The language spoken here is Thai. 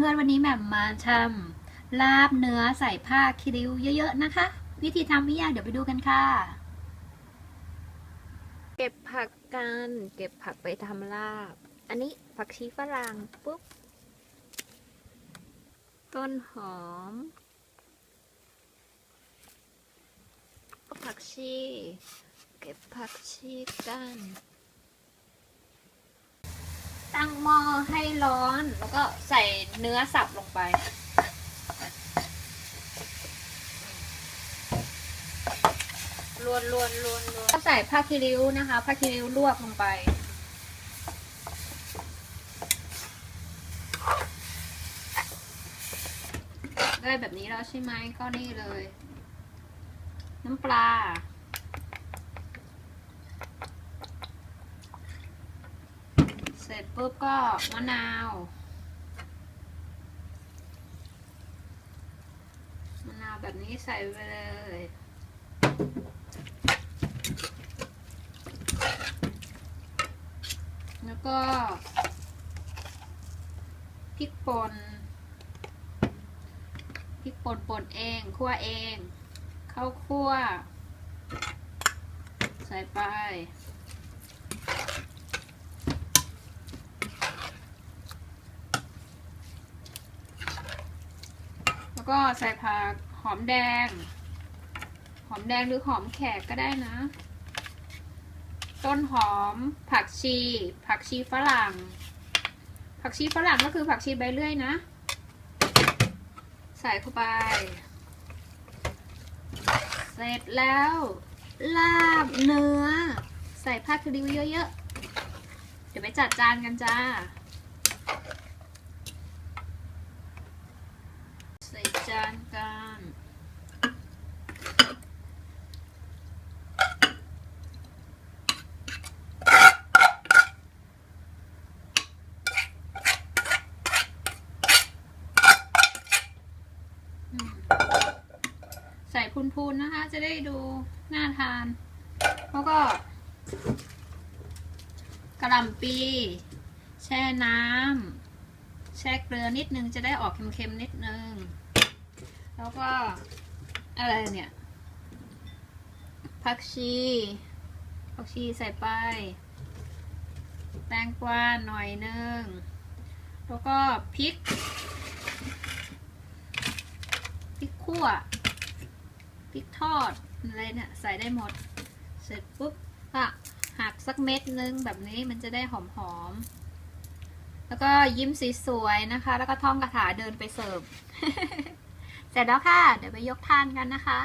เพื่อนๆวันนี้แหม่มมาทำลาบเนื้อใส่ผ้าคิริวเยอะๆนะคะ วิธีทำไม่ยากเดี๋ยวไปดูกันค่ะ เก็บผักกันเก็บผักไปทำลาบ อันนี้ผักชีฝรั่งปุ๊บ ต้นหอมผักชี เก็บผักชีกัน ตั้งหม้อให้ร้อน แล้วก็ใส่เนื้อสับลงไป ลวนลวนลวนลวนก็ใส่ผ้าคีริ้วนะคะ ผ้าคีริ้วลวกลงไป ได้แบบนี้แล้วใช่ไหมก็นี่เลย น้ำปลา เส ร็จปุ๊บก็มะนาว มะนาวแบบนี้ใส่ไปเลยแล้วก็พริกป่นพริกป่นป่นเองคั่วเองข้าวคั่ว ใส่ไป แล้ว ก็ใส่ผักหอมแดง หอมแดงหรือหอมแขกก็ได้นะ ต้นหอม ผักชี ผักชีฝรั่ง ผักชีฝรั่งก็คือผักชีใบเลื่อยนะ ใส่เข้าไป เสร็จแล้ว ลาบเนื้อ ใส่ผ้าคริวเยอะๆ เดี๋ยวไปจัดจานกันจ้า ใส่ จานกันใส่พูนๆนะคะ จะได้ดูน่าทาน แล้วก็กระหล่ำปีแช่น้ำแช่เกลือนิดนึงจะได้ออกเค็มๆนิดนึง แล้วก็อะไรเนี่ย ผักชีผักชีใส่ไป แตงกวาหน่อยนึง แล้วก็พริก พริกขั่ว พริกทอด อะไรเนี่ยใส่ได้หมด เสร็จปุ๊บก็หักสักเม็ดนึงแบบนี้มันจะได้หอมๆแล้วก็ยิ้มสีสวยนะคะ แล้วก็ท่องคาถาเดินไปเสิร์ฟ สร็จแล้วค่ะ เดี๋ยวไปยกทานกันนะคะ